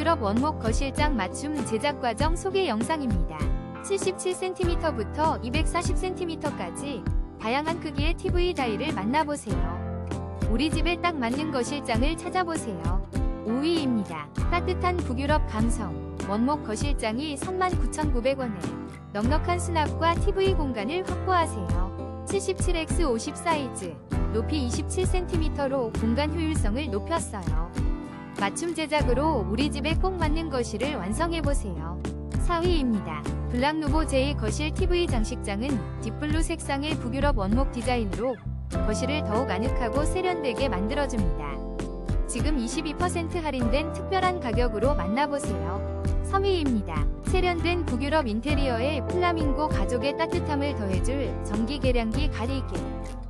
북유럽 원목 거실장 맞춤 제작 과정 소개 영상입니다. 77cm부터 240cm까지 다양한 크기의 TV 다이를 만나보세요. 우리 집에 딱 맞는 거실장을 찾아보세요. 5위입니다. 따뜻한 북유럽 감성 원목 거실장이 39,900원에 넉넉한 수납과 TV 공간을 확보하세요. 77x50 사이즈 높이 27cm로 공간 효율성을 높였어요. 맞춤 제작으로 우리 집에 꼭 맞는 거실을 완성해보세요. 4위입니다. 블랑누보 제2 거실 TV 장식장은 딥블루 색상의 북유럽 원목 디자인으로 거실을 더욱 아늑하고 세련되게 만들어줍니다. 지금 22% 할인된 특별한 가격으로 만나보세요. 3위입니다. 세련된 북유럽 인테리어에 플라밍고 가족의 따뜻함을 더해줄 전기 계량기 가리개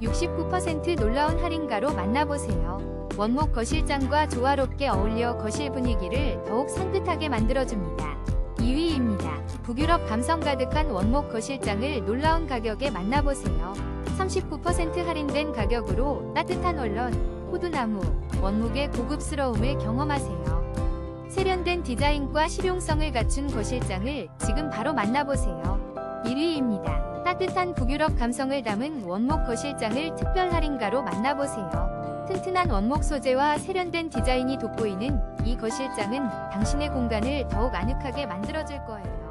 69% 놀라운 할인가로 만나보세요. 원목 거실장과 조화롭게 어울려 거실 분위기를 더욱 산뜻하게 만들어줍니다. 2위입니다. 북유럽 감성 가득한 원목 거실장을 놀라운 가격에 만나보세요. 39% 할인된 가격으로 따뜻한 원런, 호두나무, 원목의 고급스러움을 경험하세요. 세련된 디자인과 실용성을 갖춘 거실장을 지금 바로 만나보세요. 1위입니다. 따뜻한 북유럽 감성을 담은 원목 거실장을 특별 할인가로 만나보세요. 튼튼한 원목 소재와 세련된 디자인이 돋보이는 이 거실장은 당신의 공간을 더욱 아늑하게 만들어줄 거예요.